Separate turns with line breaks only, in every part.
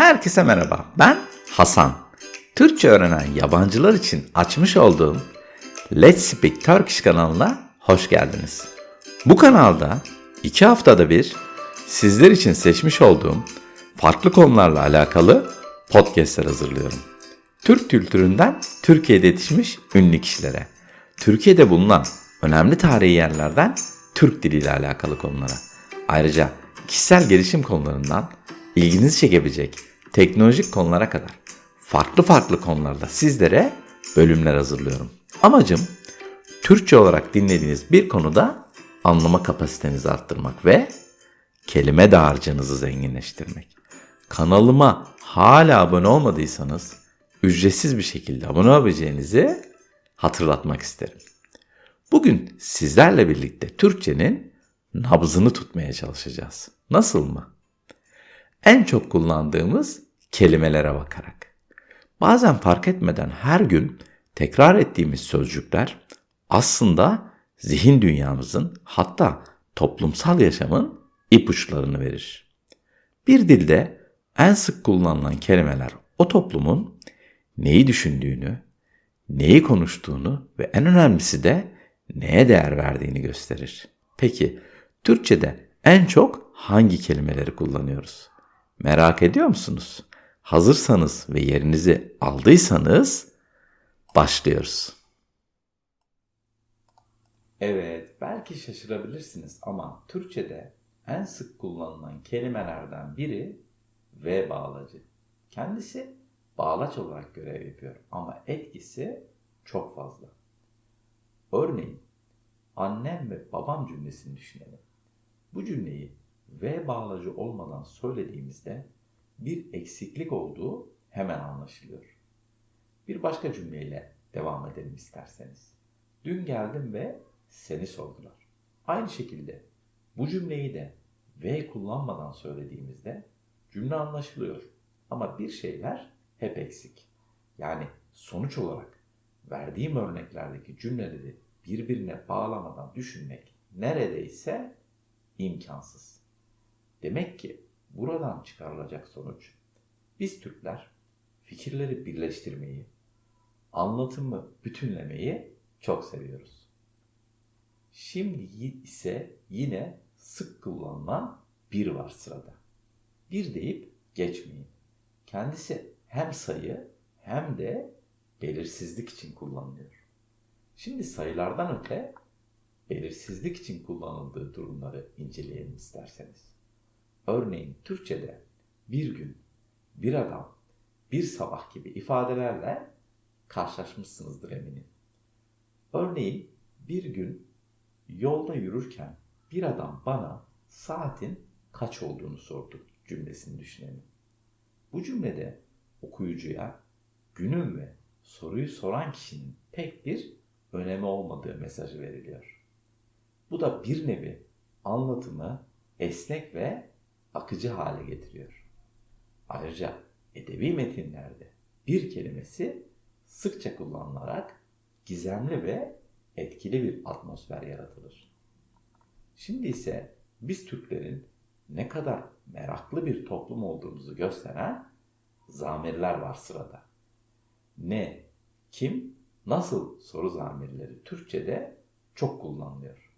Herkese merhaba. Ben Hasan. Türkçe öğrenen yabancılar için açmış olduğum Let's Speak Turkish kanalına hoş geldiniz. Bu kanalda iki haftada bir sizler için seçmiş olduğum farklı konularla alakalı podcastler hazırlıyorum. Türk kültüründen Türkiye'de yetişmiş ünlü kişilere, Türkiye'de bulunan önemli tarihi yerlerden Türk diliyle alakalı konulara, ayrıca kişisel gelişim konularından ilginizi çekebilecek teknolojik konulara kadar farklı farklı konularda sizlere bölümler hazırlıyorum. Amacım Türkçe olarak dinlediğiniz bir konuda anlama kapasitenizi arttırmak ve kelime dağarcığınızı zenginleştirmek. Kanalıma hala abone olmadıysanız ücretsiz bir şekilde abone olabileceğinizi hatırlatmak isterim. Bugün sizlerle birlikte Türkçenin nabzını tutmaya çalışacağız. Nasıl mı? En çok kullandığımız kelimelere bakarak. Bazen fark etmeden her gün tekrar ettiğimiz sözcükler aslında zihin dünyamızın hatta toplumsal yaşamın ipuçlarını verir. Bir dilde en sık kullanılan kelimeler o toplumun neyi düşündüğünü, neyi konuştuğunu ve en önemlisi de neye değer verdiğini gösterir. Peki Türkçe'de en çok hangi kelimeleri kullanıyoruz? Merak ediyor musunuz? Hazırsanız ve yerinizi aldıysanız başlıyoruz. Evet, belki şaşırabilirsiniz ama Türkçe'de en sık kullanılan kelimelerden biri V bağlacı. Kendisi bağlaç olarak görev yapıyor ama etkisi çok fazla. Örneğin annem ve babam cümlesini düşünelim. Bu cümleyi V bağlacı olmadan söylediğimizde bir eksiklik olduğu hemen anlaşılıyor. Bir başka cümleyle devam edelim isterseniz. Dün geldim ve seni sordular. Aynı şekilde bu cümleyi de V kullanmadan söylediğimizde cümle anlaşılıyor. Ama bir şeyler hep eksik. Yani sonuç olarak verdiğim örneklerdeki cümleleri birbirine bağlamadan düşünmek neredeyse imkansız. Demek ki buradan çıkarılacak sonuç biz Türkler fikirleri birleştirmeyi, anlatımı bütünlemeyi çok seviyoruz. Şimdi ise yine sık kullanılan bir var sırada. Bir deyip geçmeyin. Kendisi hem sayı hem de belirsizlik için kullanılıyor. Şimdi sayılardan öte belirsizlik için kullanıldığı durumları inceleyelim isterseniz. Örneğin Türkçe'de bir gün, bir adam, bir sabah gibi ifadelerle karşılaşmışsınızdır eminim. Örneğin bir gün yolda yürürken bir adam bana saatin kaç olduğunu sordu cümlesini düşünelim. Bu cümlede okuyucuya günün ve soruyu soran kişinin pek bir önemi olmadığı mesajı veriliyor. Bu da bir nevi anlatımı esnek ve akıcı hale getiriyor. Ayrıca edebi metinlerde bir kelimesi sıkça kullanılarak gizemli ve etkili bir atmosfer yaratılır. Şimdi ise biz Türklerin ne kadar meraklı bir toplum olduğumuzu gösteren zamirler var sırada. Ne, kim, nasıl soru zamirleri Türkçe'de çok kullanılıyor.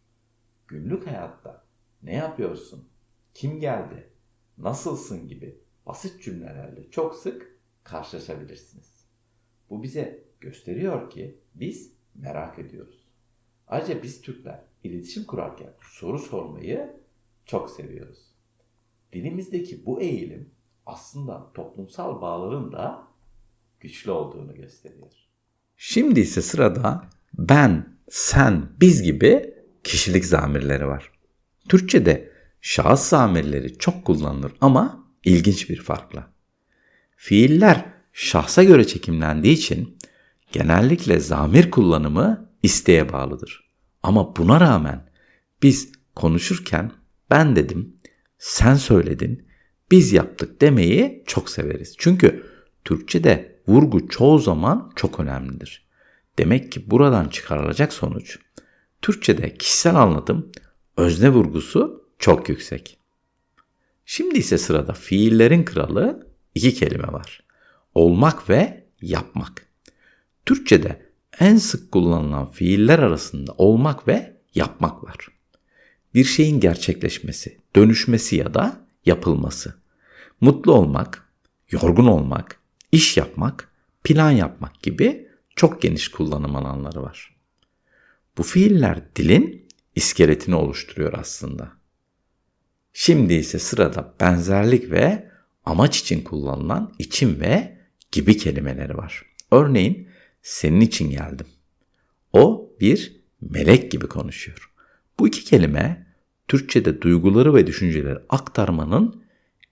Günlük hayatta ne yapıyorsun, kim geldi, nasılsın gibi basit cümlelerle çok sık karşılaşabilirsiniz. Bu bize gösteriyor ki biz merak ediyoruz. Ayrıca biz Türkler iletişim kurarken soru sormayı çok seviyoruz. Dilimizdeki bu eğilim aslında toplumsal bağların da güçlü olduğunu gösteriyor. Şimdi ise sırada ben, sen, biz gibi kişilik zamirleri var. Türkçede şahıs zamirleri çok kullanılır ama ilginç bir farkla. Fiiller şahsa göre çekimlendiği için genellikle zamir kullanımı isteğe bağlıdır. Ama buna rağmen biz konuşurken ben dedim, sen söyledin, biz yaptık demeyi çok severiz. Çünkü Türkçede vurgu çoğu zaman çok önemlidir. Demek ki buradan çıkarılacak sonuç Türkçede kişisel anlatım özne vurgusu çok yüksek. Şimdi ise sırada fiillerin kralı iki kelime var. Olmak ve yapmak. Türkçede en sık kullanılan fiiller arasında olmak ve yapmak var. Bir şeyin gerçekleşmesi, dönüşmesi ya da yapılması. Mutlu olmak, yorgun olmak, iş yapmak, plan yapmak gibi çok geniş kullanım alanları var. Bu fiiller dilin iskeletini oluşturuyor aslında. Şimdi ise sırada benzerlik ve amaç için kullanılan için ve gibi kelimeleri var. Örneğin senin için geldim. O bir melek gibi konuşuyor. Bu iki kelime Türkçe'de duyguları ve düşünceleri aktarmanın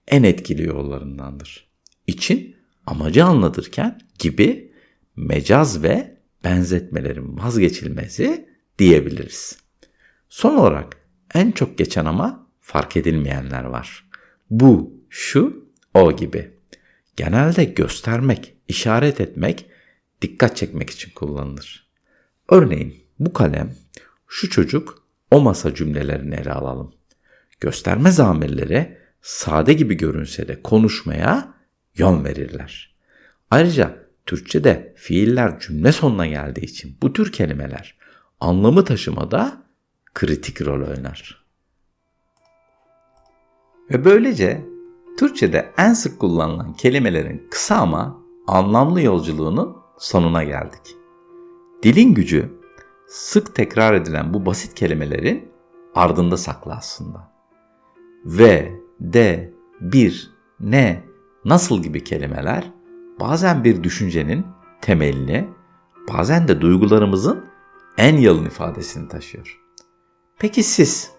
en etkili yollarındandır. İçin amacı anlatırken gibi mecaz ve benzetmelerin vazgeçilmezi diyebiliriz. Son olarak en çok geçen ama fark edilmeyenler var. Bu, şu, o gibi. Genelde göstermek, işaret etmek, dikkat çekmek için kullanılır. Örneğin bu kalem, şu çocuk, o masa cümlelerini ele alalım. Gösterme zamirleri sade gibi görünse de konuşmaya yön verirler. Ayrıca Türkçe'de fiiller cümle sonuna geldiği için bu tür kelimeler anlamı taşımada kritik rol oynar. Ve böylece Türkçe'de en sık kullanılan kelimelerin kısa ama anlamlı yolculuğunun sonuna geldik. Dilin gücü sık tekrar edilen bu basit kelimelerin ardında saklı aslında. Ve, de, bir, ne, nasıl gibi kelimeler bazen bir düşüncenin temelini, bazen de duygularımızın en yalın ifadesini taşıyor. Peki siz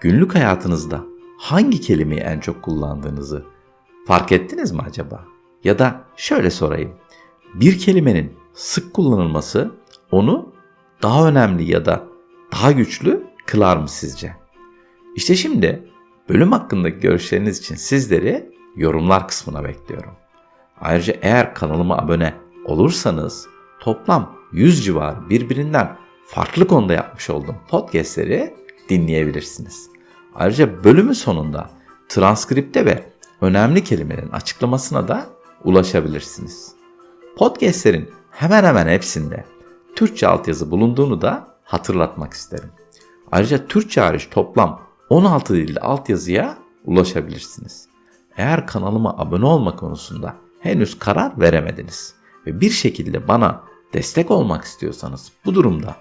günlük hayatınızda hangi kelimeyi en çok kullandığınızı fark ettiniz mi acaba? Ya da şöyle sorayım. Bir kelimenin sık kullanılması onu daha önemli ya da daha güçlü kılar mı sizce? İşte şimdi bölüm hakkındaki görüşleriniz için sizleri yorumlar kısmına bekliyorum. Ayrıca eğer kanalıma abone olursanız toplam 100 civarı birbirinden farklı konuda yapmış olduğum podcastleri dinleyebilirsiniz. Ayrıca bölümün sonunda transkripte ve önemli kelimelerin açıklamasına da ulaşabilirsiniz. Podcastlerin hemen hemen hepsinde Türkçe altyazı bulunduğunu da hatırlatmak isterim. Ayrıca Türkçe hariç toplam 16 dilde altyazıya ulaşabilirsiniz. Eğer kanalıma abone olma konusunda henüz karar veremediniz ve bir şekilde bana destek olmak istiyorsanız bu durumda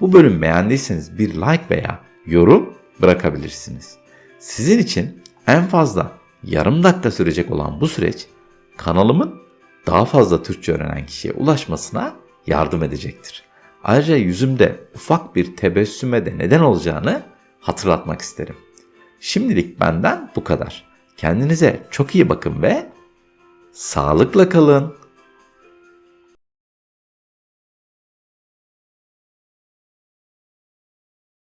bu bölüm beğendiyseniz bir like veya yorum bırakabilirsiniz. Sizin için en fazla yarım dakika sürecek olan bu süreç kanalımın daha fazla Türkçe öğrenen kişiye ulaşmasına yardım edecektir. Ayrıca yüzümde ufak bir tebessüme de neden olacağını hatırlatmak isterim. Şimdilik benden bu kadar. Kendinize çok iyi bakın ve sağlıkla kalın.